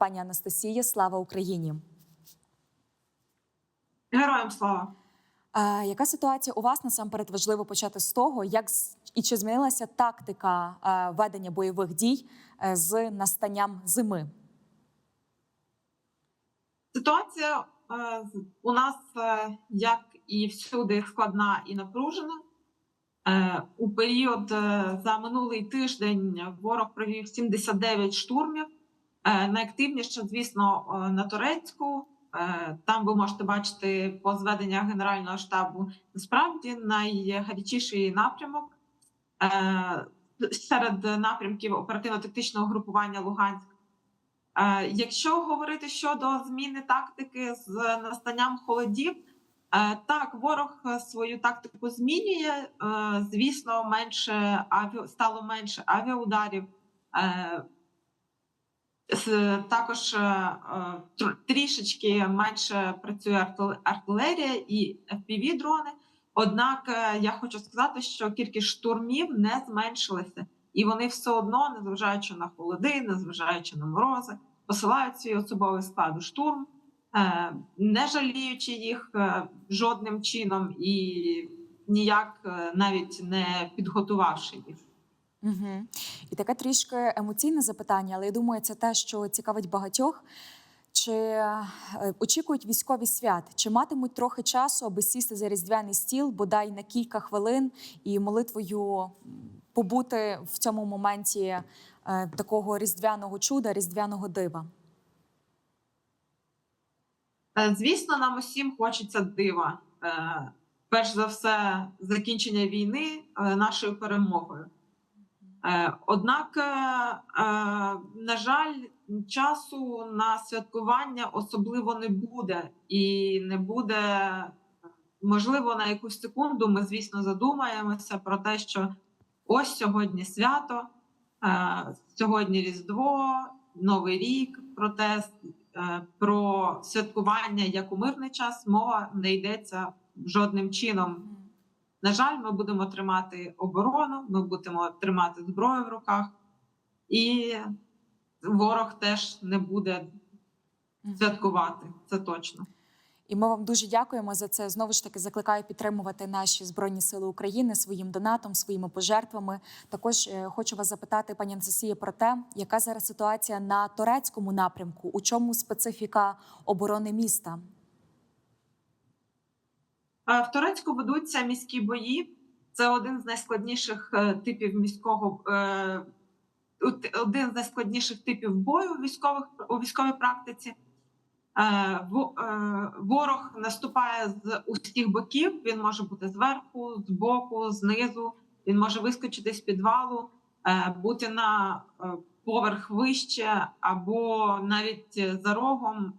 Пані Анастасія, слава Україні! Героям слава! Е, яка ситуація у вас насамперед важливо почати з того, як і чи змінилася тактика е, ведення бойових дій е, з настанням зими? Ситуація е, з- у нас, е, як і всюди, складна і напружена. Е, у період е, за минулий тиждень ворог провів 79 штурмів. Е, найактивніше, звісно, е, на Турецьку. Е, там ви можете бачити по зведеннях Генерального штабу насправді найгарячіший напрямок серед напрямків оперативно-тактичного групування Луганськ. Якщо говорити щодо зміни тактики з настанням холодів, так ворог свою тактику змінює. Звісно, менше авіа стало менше авіаударів. Також е, е, тр- трішечки менше працює артил- артилерія і fpv дрони. Однак е, я хочу сказати, що кількість штурмів не зменшилася, і вони все одно, незважаючи на холоди, незважаючи на морози, посилають свій особовий склад у штурм, не жаліючи їх жодним чином і ніяк навіть не підготувавши їх. Угу. І таке трішки емоційне запитання, але я думаю, це те, що цікавить багатьох. Чи е, очікують військові свят? Чи матимуть трохи часу, аби сісти за різдвяний стіл, бодай на кілька хвилин і молитвою побути в цьому моменті е, такого різдвяного чуда, різдвяного дива? Е, Звісно, нам усім хочеться дива. Перш за все, закінчення війни нашою перемогою. Е, Однак, е, е, на жаль, часу на святкування особливо не буде, і не буде можливо на якусь секунду. Ми, звісно, задумаємося про те, що ось сьогодні свято, сьогодні Різдво, Новий рік. Проте е, про святкування як у мирний час мова не йдеться жодним чином. На жаль, ми будемо тримати оборону, ми будемо тримати зброю в руках, і ворог теж не буде святкувати. Це точно. І ми вам дуже дякуємо за це. Знову ж таки закликаю підтримувати наші збройні сили України своїм донатом, своїми пожертвами. Також е, хочу вас запитати, пані Анастасія, про те, яка зараз ситуація на турецькому напрямку, у чому специфіка оборони міста? В Турецьку ведуться міські бої. Це один з найскладніших е, типів міського е, один з найскладніших типів бою у військових у військовій практиці. Е, во- Ворог наступає з усіх боків. Він може бути зверху, з боку, знизу. Він може вискочити з підвалу, бути на поверх вище, або навіть е, за рогом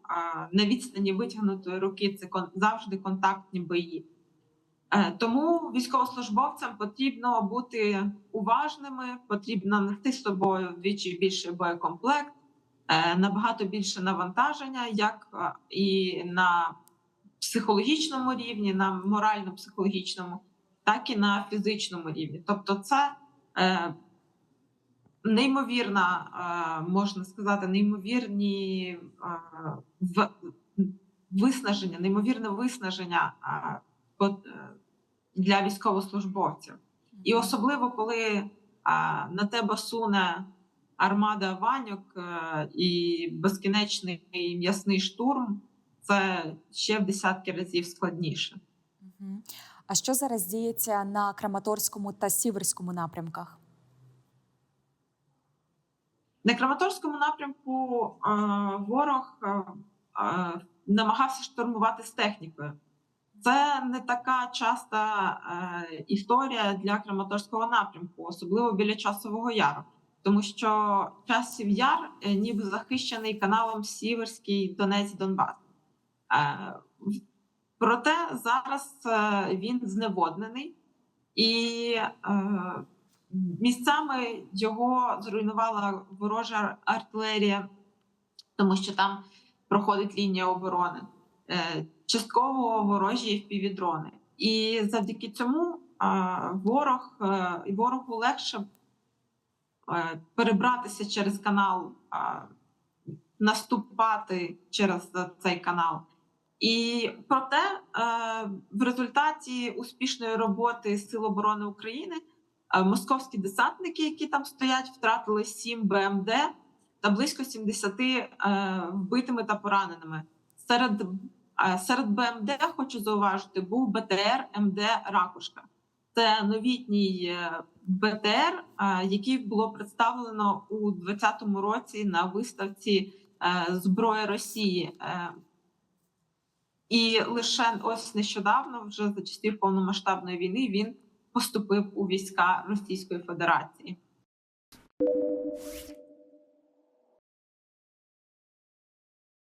на відстані витягнутої руки. Це завжди контактні бої. Е, Тому військовослужбовцям потрібно бути уважними, потрібно нести з собою вдвічі більший боєкомплект, е, набагато більше навантаження, як і на психологічному рівні, на морально-психологічному, так і на фізичному рівні. Тобто, це неймовірна, можна сказати, неймовірні виснаження, неймовірне виснаження е, для військовослужбовців. І особливо, коли на тебе суне армада ваньок е, і безкінечний м'ясний штурм, це ще в десятки разів складніше. А що зараз діється на Краматорському та Сіверському напрямках? На Краматорському напрямку е, ворог е, е, намагався штурмувати з технікою. Це не така часта історія для Краматорського напрямку, особливо біля часового яру, тому що часів яр ніби захищений каналом Сіверський Донець Донбас. Проте зараз він зневоднений і місцями його зруйнувала ворожа артилерія, тому що там проходить лінія оборони, Е, частково ворожі впівдрони. І завдяки цьому ворог е, ворогу легше е, перебратися через канал наступати через цей канал. І проте в результаті успішної роботи Сил оборони України московські десантники, які там стоять, втратили 7 БМД та близько 70 е, вбитими та пораненими. Серед, е, серед БМД хочу зауважити, був БТР МД Ракушка. Це новітній е, БТР, е, який було представлено у 2020 році на виставці е, зброї Росії. Е, І лише ось нещодавно, вже за часів повномасштабної війни, він поступив у війська Російської Федерації.